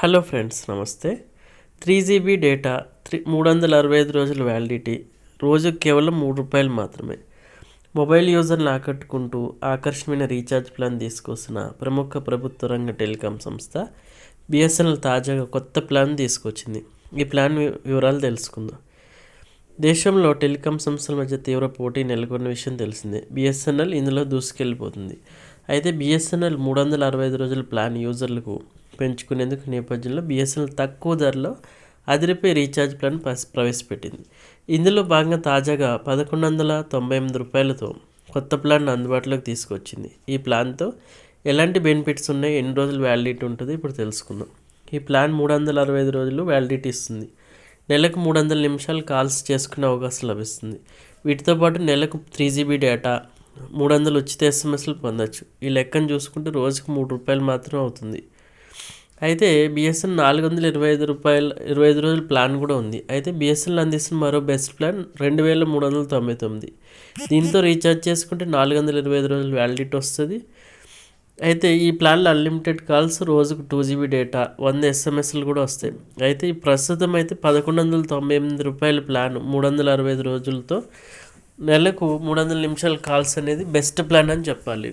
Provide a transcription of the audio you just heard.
Hello friends నమస్తే. Three GB data three మూడు వందల అరవై ఐదు రోజుల వ్యాలిడిటీ రోజు కేవలం మూడు రూపాయలు మాత్రమే. మొబైల్ యూజర్ని ఆకట్టుకుంటూ ఆకర్షణమైన రీఛార్జ్ ప్లాన్ తీసుకొస్తున్న ప్రముఖ ప్రభుత్వ రంగ టెలికాం సంస్థ బిఎస్ఎన్ఎల్ తాజాగా కొత్త ప్లాన్ తీసుకొచ్చింది. ఈ ప్లాన్ వి- వివరాలు తెలుసుకుందాం. దేశంలో టెలికాం సంస్థల మధ్య తీవ్ర పోటీ నెలకొన్న విషయం తెలిసిందే. బిఎస్ఎన్ఎల్ ఇందులో దూసుకెళ్ళిపోతుంది. అయితే బిఎస్ఎన్ఎల్ మూడు వందల అరవై ఐదు రోజుల ప్లాన్ యూజర్లకు పెంచుకునేందుకు నేపథ్యంలో బిఎస్ఎన్ఎల్ తక్కువ ధరలో అదిరిపై రీఛార్జ్ ప్లాన్ ప్రవేశపెట్టింది. ఇందులో భాగంగా తాజాగా పదకొండు వందల తొంభై ఎనిమిది రూపాయలతో కొత్త ప్లాన్ అందుబాటులోకి తీసుకొచ్చింది. ఈ ప్లాన్తో ఎలాంటి బెనిఫిట్స్ ఉన్నాయి ఎన్ని రోజులు వ్యాలిడిటీ ఉంటుంది ఇప్పుడు తెలుసుకుందాం. ఈ ప్లాన్ మూడు వందల అరవై ఐదు రోజులు వ్యాలిడిటీ ఇస్తుంది. నెలకు మూడు వందల నిమిషాలు కాల్స్ చేసుకునే అవకాశం లభిస్తుంది. వీటితో పాటు నెలకు త్రీ జీబీ డేటా మూడు వందలు ఉచిత ఎస్ఎంఎస్లు పొందొచ్చు. ఈ లెక్కను చూసుకుంటే రోజుకు మూడు రూపాయలు మాత్రం అవుతుంది. అయితే బిఎస్ఎన్ నాలుగు వందల ఇరవై ఐదు రూపాయలు ఇరవై ఐదు రోజుల ప్లాన్ కూడా ఉంది. అయితే బిఎస్ఎన్ఎల్ అందిస్తున్న మరో బెస్ట్ ప్లాన్ రెండు వేల మూడు వందల తొంభై తొమ్మిది. దీంతో రీఛార్జ్ చేసుకుంటే నాలుగు వందల ఇరవై ఐదు రోజులు వ్యాలిడిటీ వస్తుంది. అయితే ఈ ప్లాన్లో అన్లిమిటెడ్ కాల్స్ రోజుకు టూ జీబీ డేటా వంద ఎస్ఎంఎస్లు కూడా వస్తాయి. అయితే ఈ ప్రస్తుతం అయితే పదకొండు వందల తొంభై ఎనిమిది రూపాయల ప్లాన్ మూడు వందల అరవై ఐదు రోజులతో నెలకు మూడు వందల నిమిషాల కాల్స్ అనేది బెస్ట్ ప్లాన్ అని చెప్పాలి.